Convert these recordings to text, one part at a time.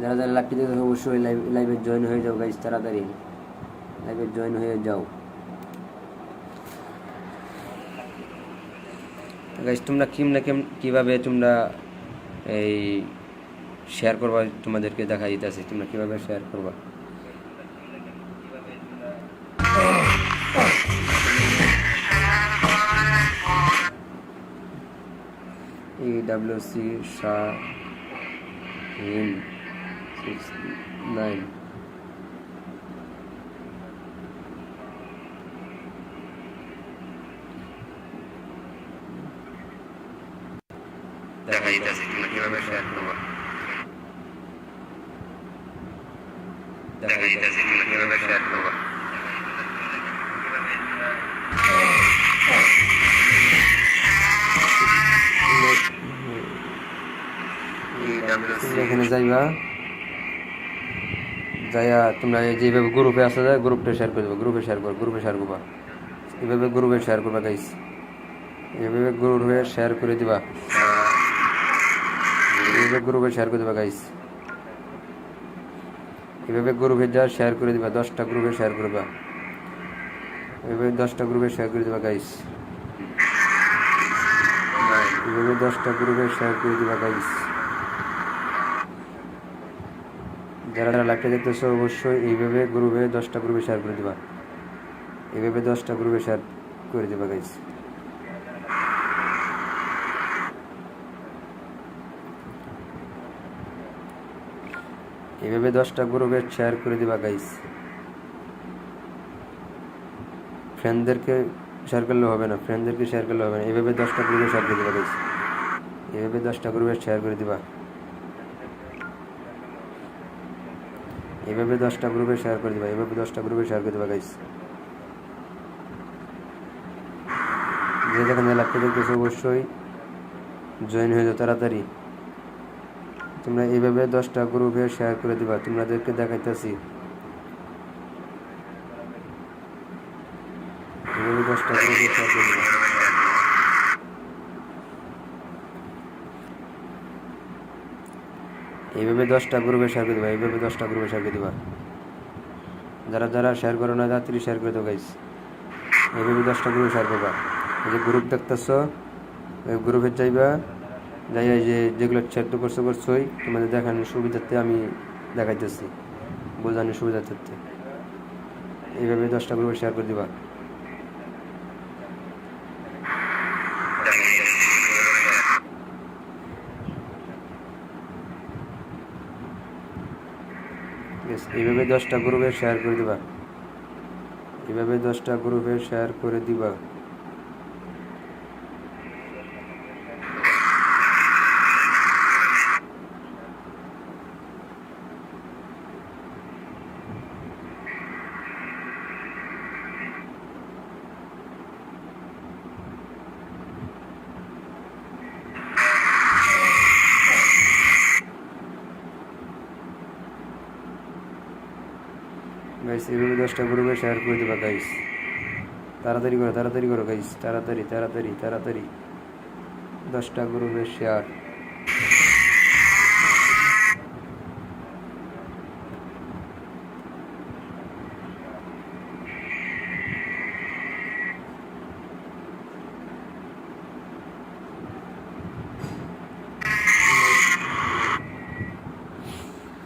যারা যারা লাইভটি দেখে অবশ্যই লাইভ জয়েন হয়ে যাও গাইজ তাড়াতাড়ি। লাইভে জয়েন হয়ে যাও। গাইজ তোমরা কিমনা কেম কীভাবে তোমরা এই শেয়ার করবা, তোমাদেরকে দেখা দিতেছে, তোমরা কীভাবে শেয়ার করবা? E C Shahin six nine দেখা দিতেছে তোমরা কীভাবে শেয়ার করবা দেখা দিতেছে তোমরা কীভাবে শেয়ার করবা এখানে যাইবা যাইয়া তোমরা যেভাবে গ্রুপে আসা যায় গ্রুপটা শেয়ার করে দেবো গ্রুপে শেয়ার করো গ্রুপে শেয়ার করবা। এভাবে গ্রুপে শেয়ার করবা গাইস এভাবে গ্রুপে শেয়ার করে দিবা। এভাবে গ্রুপে শেয়ার করে দিবা গাইস এভাবে গ্রুপে যা শেয়ার করে দিবা, দশটা গ্রুপে শেয়ার করবা এভাবে দশটা গ্রুপে শেয়ার করে দিবা গাইস এভাবে দশটা গ্রুপে শেয়ার করে দিবা গাইস যারা যারা লাইভটা দেখতেছো, অবশ্যই এইভাবে গ্রুপে দশটা গ্রুপে শেয়ার করে দিবা। এইভাবে দশটা গ্রুপে শেয়ার করে দিবা গাইস এইভাবে দশটা গ্রুপে শেয়ার করে দিবা গাইস ফ্রেন্ডদেরকে শেয়ার করলে হবে না ফ্রেন্ডদেরকে শেয়ার করলে হবে না। এইভাবে দশটা গ্রুপে শেয়ার করে দিবা গাইস এইভাবে দশটা গ্রুপে শেয়ার করে দিবা। এভাবে দশটা গ্রুপে শেয়ার করে দেবা, এভাবে দশটা গ্রুপে শেয়ার করে দেবা গাইস যে যেখানে লাইভটা দেখতেছো, অবশ্যই জয়েন হয়ে যাও তাড়াতাড়ি। তোমরা এইভাবে দশটা গ্রুপে শেয়ার করে দিবা। তোমাদেরকে দেখাইতেছি এইভাবে দশটা গ্রুপে শেয়ার করে দিবা এইভাবে দশটা গ্রুপে শেয়ার করে দেবা, এইভাবে দশটা গ্রুপে শেয়ার করে দেবা। যারা যারা শেয়ার করো না, রাত্রি শেয়ার করে দেবো গাইস এইভাবে দশটা গ্রুপে শেয়ার করবা। এই যে গ্রুপ দেখতেছো, ওই গ্রুপে যাইবা যাই যে যেগুলো শেয়ার তো করছ, করছোই, তোমাদের দেখানোর সুবিধার্থে আমি দেখাইতেছি, বোঝানোর সুবিধার্থে। এইভাবে দশটা গ্রুপে শেয়ার করে দিবা। এইভাবে দশটা গ্রুপে শেয়ার করে দিবা। এভাবে দশটা গ্রুপে শেয়ার করে দিবা। গাইস এইভাবে দশটা গ্রুপে শেয়ার করে দেবা গাইস তাড়াতাড়ি করো তাড়াতাড়ি করো গাইস তাড়াতাড়ি তাড়াতাড়ি তাড়াতাড়ি। দশটা গ্রুপে শেয়ার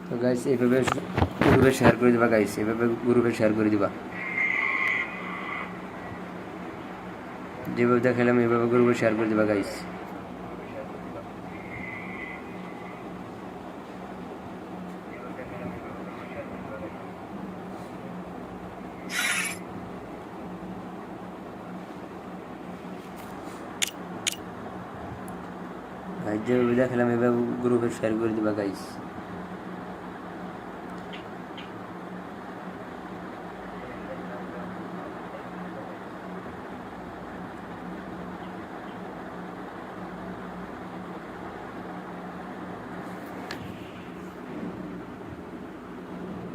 তো গাইস এইভাবে গ্রুপে শেয়ার করে দিবা গাইস এইভাবে গ্রুপে শেয়ার করে দিবা? যেভাবে দেখালাম এইভাবে গ্রুপে শেয়ার করে দিবা গাইস যেভাবে দেখালাম এভাবে গ্রুপে শেয়ার করে দিবা গাইস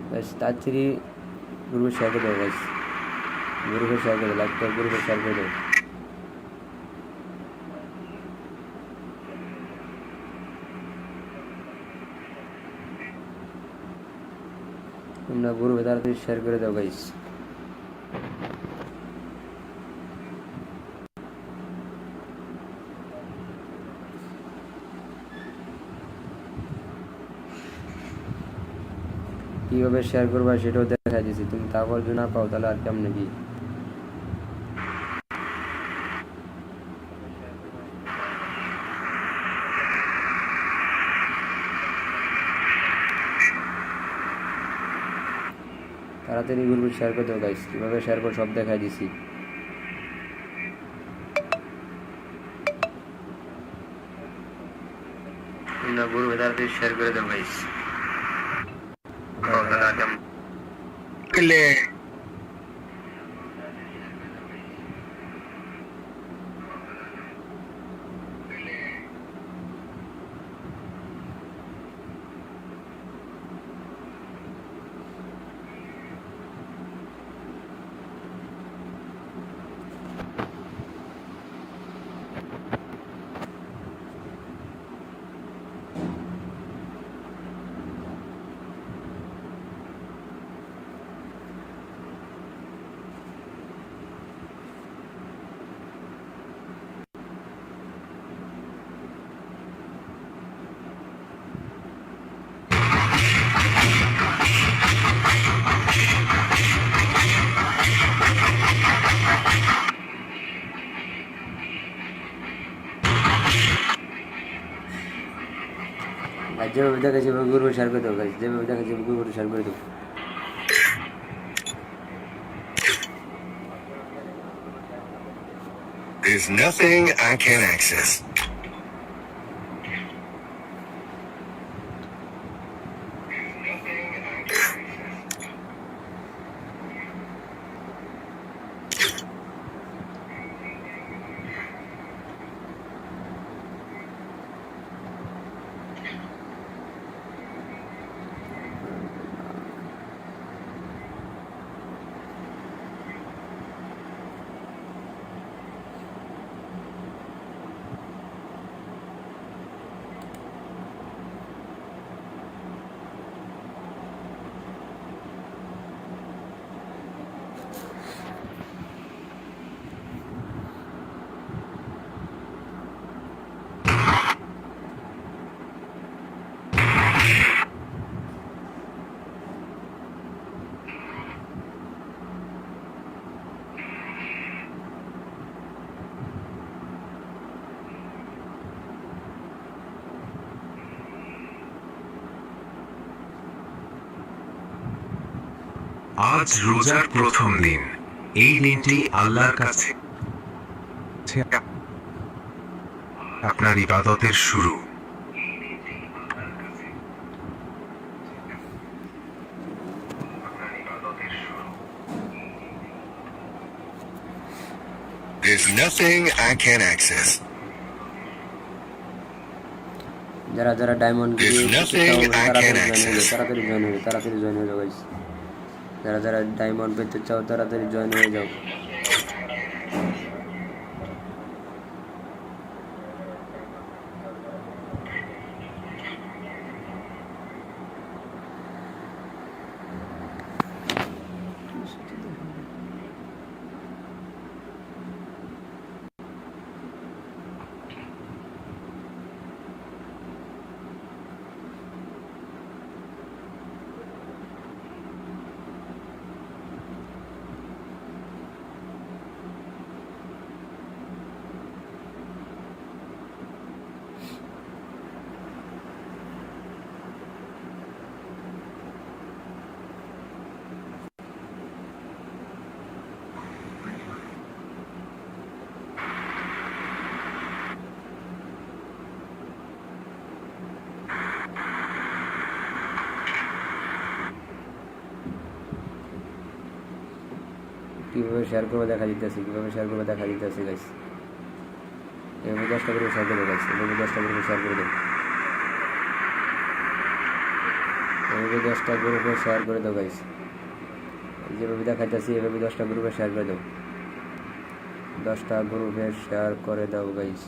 গাইস থ্রি গ্রুপে শেয়ার করে দেবো গাইস গ্রুপে শেয়ার করে লাইক করে গ্রুপে শেয়ার করে দেবো তোমরা গ্রুপে তাড়াতাড়ি শেয়ার করে দাও গাইস কীভাবে শেয়ার করবা সেটাও দেখা দিয়েছি। তুমি তারপর যদি না, পাও, তাহলে আর কেমন কি? তাড়াতাড়ি গ্রুপে শেয়ার করে দাও গাইস কীভাবে শেয়ার করো সব দেখাই দিছি তোমরা গ্রুপে তাড়াতাড়ি শেয়ার করে দাও গাইস তাহলে যেভাবে দেখা যেভাবে গ্রুপে শেয়ার করে দেবো গাইস যেভাবে দেখা যেভাবে গ্রুপে শেয়ার করে দেবো There's nothing I can't access. আজ রোজার প্রথম দিন এই দিনটি আল্লাহর কাছে আপনার ইবাদতের শুরু There's nothing I can't access. যারা যারা diamond There's nothing I can access. তাড়াতাড়ি জয়েন হয়ে তাড়াতাড়ি জয়েন হয়ে যাও guys। যারা যারা ডায়মন্ড পেতে চাও তাড়াতাড়ি জয়েন হয়ে যাও। কীভাবে শেয়ার করবে দেখা দিতেছে, কীভাবে শেয়ার করবে দেখা দিতেছে গাইস এভাবে দশটা করে শেয়ার করে গাইস এভাবে দশটা করে শেয়ার করে দাও এভাবে দশটা গ্রুপে শেয়ার করে দাও গাইস যেভাবে দেখাইতেছি, এভাবে দশটা গ্রুপে শেয়ার করে দাও দশটা গ্রুপে শেয়ার করে দাও গাইস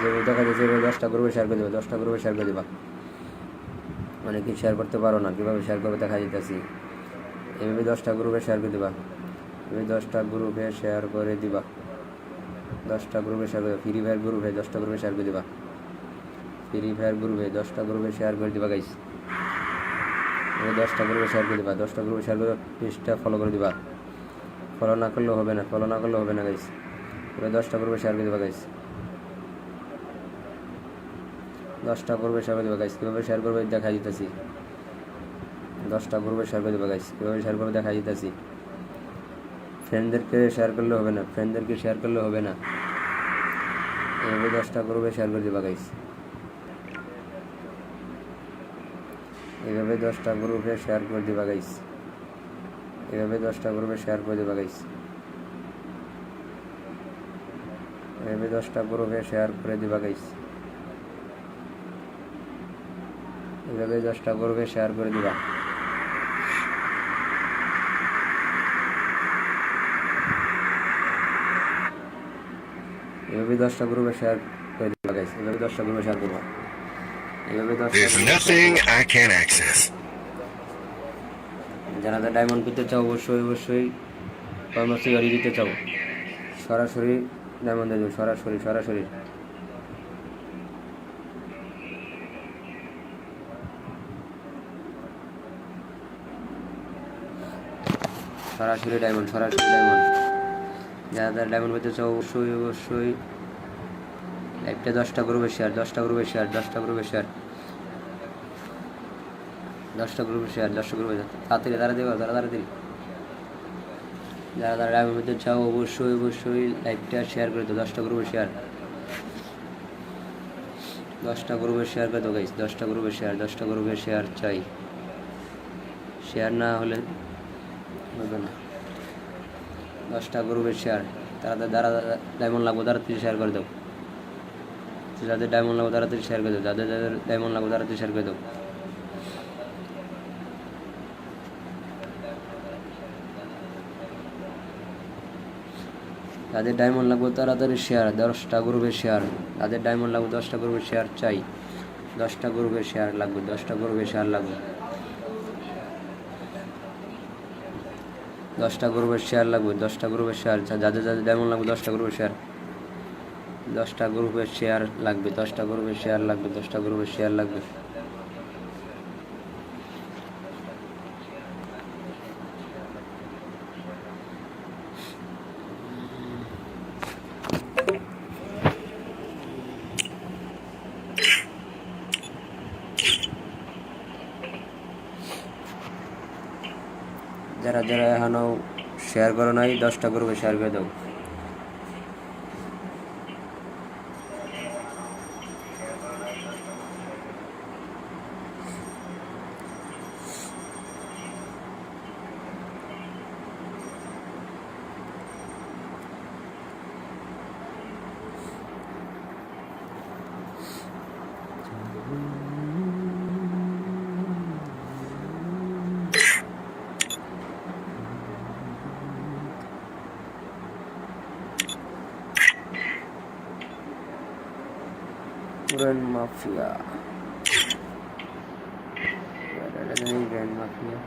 যেভাবে দেখা যাচ্ছে এভাবে দশটা গ্রুপে শেয়ার করে দেবা, দশটা গ্রুপে শেয়ার করে দেবা। অনেকে শেয়ার করতে পারো না কীভাবে শেয়ার করবে দেখা যেতেছি এভাবে দশটা গ্রুপে শেয়ার করে দিবা এভাবে দশটা গ্রুপে শেয়ার করে দিবা দশটা গ্রুপে শেয়ার করে ফ্রি ফায়ার গ্রুপে দশটা গ্রুপে শেয়ার করে দিবা ফ্রি ফায়ার গ্রুপে দশটা গ্রুপে শেয়ার করে দিবা গাইস দশটা গ্রুপে শেয়ার করে দিবা দশটা গ্রুপে শেয়ার করে পেজটা ফলো করে দিবা ফলো না করলেও হবে না ফলো না করলেও হবে না গাইস এবার দশটা গ্রুপে শেয়ার করে দিবা গাইস দশটা গ্রুপে শেয়ার করে দেবা গাইস কীভাবে শেয়ার করবে দেখা দিতেছি। দশটা গ্রুপে শেয়ার করে দেবা গাইস কীভাবে শেয়ার করবে দেখা দিতেছি। ফ্রেন্ডদেরকে শেয়ার করলে হবে না ফ্রেন্ডদেরকে শেয়ার করলে হবে না। এভাবে দশটা গ্রুপে শেয়ার করে দেবা গাইস এভাবে দশটা গ্রুপে শেয়ার করে দেবা গাইস এভাবে দশটা গ্রুপে শেয়ার করে দেবা গাইস এভাবে দশটা গ্রুপে শেয়ার করে দিবা গাইস এভাবে দশটা গ্রুপে শেয়ার করে দিবা। এভাবে দশটা গ্রুপে শেয়ার করে দিবা গাইস এভাবে দশটা গ্রুপে শেয়ার করবা। এভাবে দশটা করবা। যারা যারা ডায়মন্ড পেতে চাও অবশ্যই অবশ্যই কর্মসূচি গাড়ি দিতে চাও। সরাসরি ডায়মন্ড দেবো সরাসরি সরাসরি। সরাসরি ডায়মন্ড সরাসরি ডায়মন্ড যারা যারা ডায়মন্ড পেতে চাও, অবশ্যই অবশ্যই। লাইভটা দশটা গ্রুপে শেয়ার দশটা গ্রুপে শেয়ার দশটা গ্রুপে শেয়ার দশটা গ্রুপে শেয়ার দশটা গ্রুপে তাড়াতাড়ি তারা দেবো তারা তাড়াতাড়ি। যারা যারা ডায়মন্ড পেতে চাও, অবশ্যই অবশ্যই লাইভটা শেয়ার করে দাও, দশটা গ্রুপে শেয়ার দশটা গ্রুপে শেয়ার করে দাও গাইস দশটা গ্রুপে শেয়ার দশটা গ্রুপে শেয়ার চাই। শেয়ার না হলে দশটা গ্রুপে শেয়ার তারা যারা ডায়মন্ড লাগবে তাড়াতাড়ি শেয়ার করে দাও। যাদের ডায়মন্ড লাগবে তাড়াতাড়ি শেয়ার করে দাও। যাদের যাদের ডায়মন্ড লাগবে তাড়াতাড়ি শেয়ার করে দাও। যাদের ডায়মন্ড লাগবে তাড়াতাড়ি শেয়ার দশটা গ্রুপে শেয়ার যাদের ডায়মন্ড লাগবে, দশটা গ্রুপে শেয়ার চাই। দশটা গ্রুপে শেয়ার লাগবে, দশটা গ্রুপে শেয়ার লাগবে। দশটা গ্রুপের শেয়ার লাগবে, দশটা গ্রুপের শেয়ার যাদের যাদের যেমন লাগবে দশটা গ্রুপের শেয়ার দশটা গ্রুপের শেয়ার লাগবে, দশটা গ্রুপের শেয়ার লাগবে, দশটা গ্রুপের শেয়ার লাগবে। যারা যারা এখনও শেয়ার করো নাই দশটা গ্রুপে শেয়ার করে দাও। Grand mafia grand mafia